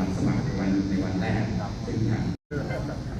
มัครสมัครวัในวันแรกซึ่งทาง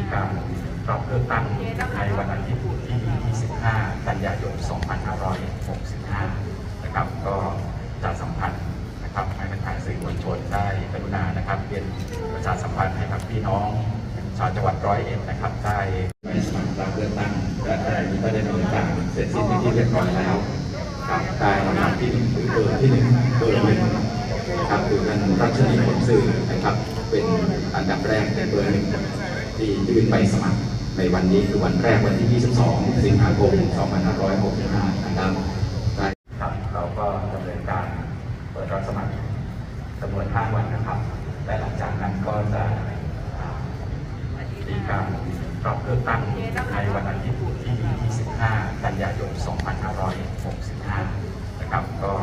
การปรับเลือกตั้งในวันอาทิตย์ที่ 25 กันยายน 2565 นะครับ ก็จะสัมพันธ์นะครับให้ทางสื่อมวลชนได้กรุณานะครับเรียนประชาสัมพันธ์ให้กับพี่น้องชาวจังหวัดร้อยเอ็ดนะครับได้ไปสมัครรับเลือกตั้งและได้ก็ได้ดำเนินการเสร็จสิ้นที่เรียบร้อยแล้วครับได้ลำดับที่หนึ่งคือเบอร์ที่หนึ่งเบอร์หนึ่งนะครับคือท่านรัชนีผลสื่อนะครับเป็นอันดับแรกเป็นเบอร์หนึ่ง ที่ยื่นใบสมัครในวันนี้คือวันแรกวันที่ 22 สิงหาคม 2565 นะครับได้ครับเราก็ดำเนินการเปิดรับสมัครจำนวน 5 วันนะครับ และหลังจากนั้นก็จะมีการรับเลือกตั้งในวันอาทิตย์ที่ 25 กันยายน 2565 นะครับ ก็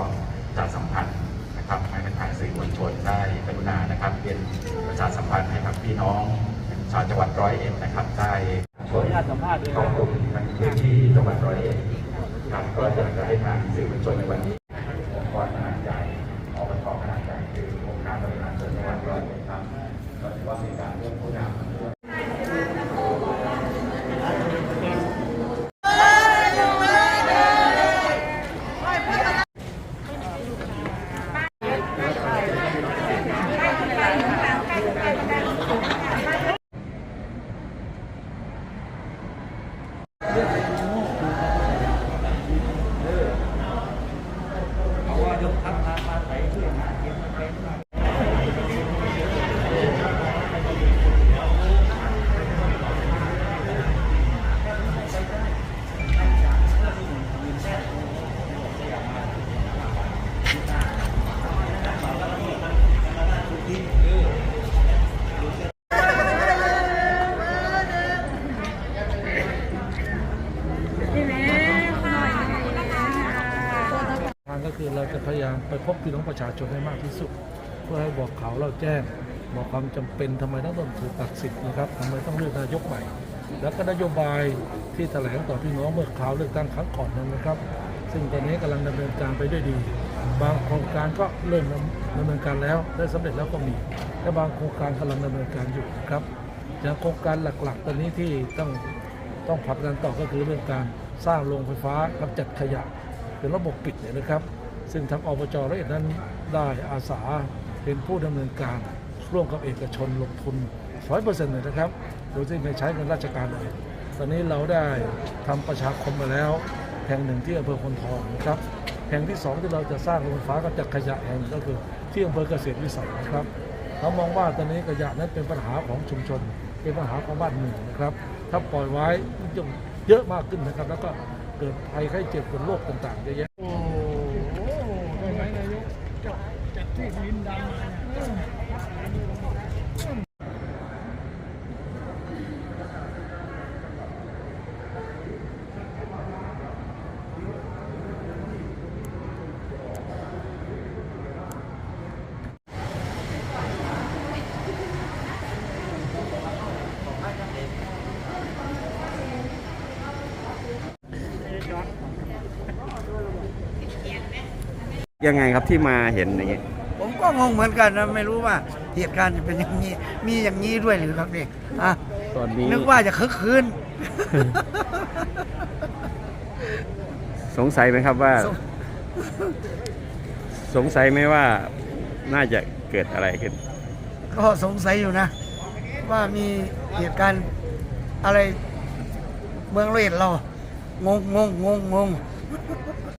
จะสัมพันธ์นะครับให้ทางสื่อมวลชนได้กรุณานะครับเรียนประชาสัมพันธ์ให้กับพี่น้อง ชาวจังหวัดร้อยเอ็ดนะครับได้ขออนุญาตสัมภาษณ์ด้วยขอบคุณทางพื้นที่จังหวัดร้อยเอ็ดครับก็อยากจะให้ทางสื่อมวลชนในวันนี้ คือเราจะพยายามไปพบพี่น้องประชาชนให้มากที่สุด เพื่อให้บอกเขาเราแจ้ง บอกความจำเป็นทำไมต้องถูกตัดสิทธิ์นะครับทำไมต้องเลือกนายกใหม่ แล้วก็นโยบายที่แถลงต่อพี่น้องเมื่อคราวเลือกตั้งครั้งก่อนนั้นนะครับ ซึ่งตอนนี้กำลังดำเนินการไปด้วยดี บางโครงการก็เริ่มดำเนินการแล้วได้สำเร็จแล้วก็มีและบางโครงการกำลังดำเนินการอยู่นะครับอย่างโครงการหลักๆ ตอนนี้ที่ต้องต้องผลักดันต่อก็คือเรื่องการสร้างโรงไฟฟ้ากำจัดขยะเป็นระบบปิดเนี่ยนะครับ ซึ่งทางอบจร้อยเอ็ดนั้นได้อาสาเป็นผู้ดำเนินการร่วมกับเอกชนลงทุน 100%เลยนะครับ โดยที่ไม่ใช้เงินราชการเลย ตอนนี้เราได้ทำประชาคมมาแล้ว แห่งหนึ่งที่อำเภอพนทองนะครับ แห่งที่สองที่เราจะสร้างโรงไฟฟ้ากำจัดขยะแห่งก็คือที่อำเภอเกษตรวิสัยนะครับเรามองว่าตอนนี้ขยะนั้นเป็นปัญหาของชุมชน เป็นปัญหาของบ้านเมืองนะครับ ถ้าปล่อยไว้มันจะเยอะมากขึ้นนะครับ แล้วก็เกิดภัยไข้เจ็บเกิดโรคต่างๆเยอะแยะ โอ้โหได้ไหมนายกจับจับที่ดินดำมาเนี่ ยังไงครับที่มาเห็นอย่างเงี้ย ก็งงเหมือนกันนะไม่รู้ว่าเหตุการณ์จะเป็นอย่างนี้ มีอย่างนี้ด้วยหรือครับเนี่ยอะตอนนี้นึกว่าจะคึกคืน สงสัยไหมครับว่า สง สงสัยไหมว่าน่าจะเกิดอะไรขึ้น ก็สงสัยอยู่นะ ว่ามีเหตุการณ์อะไรเมืองร้อยเอ็ดเรา งงงงงงง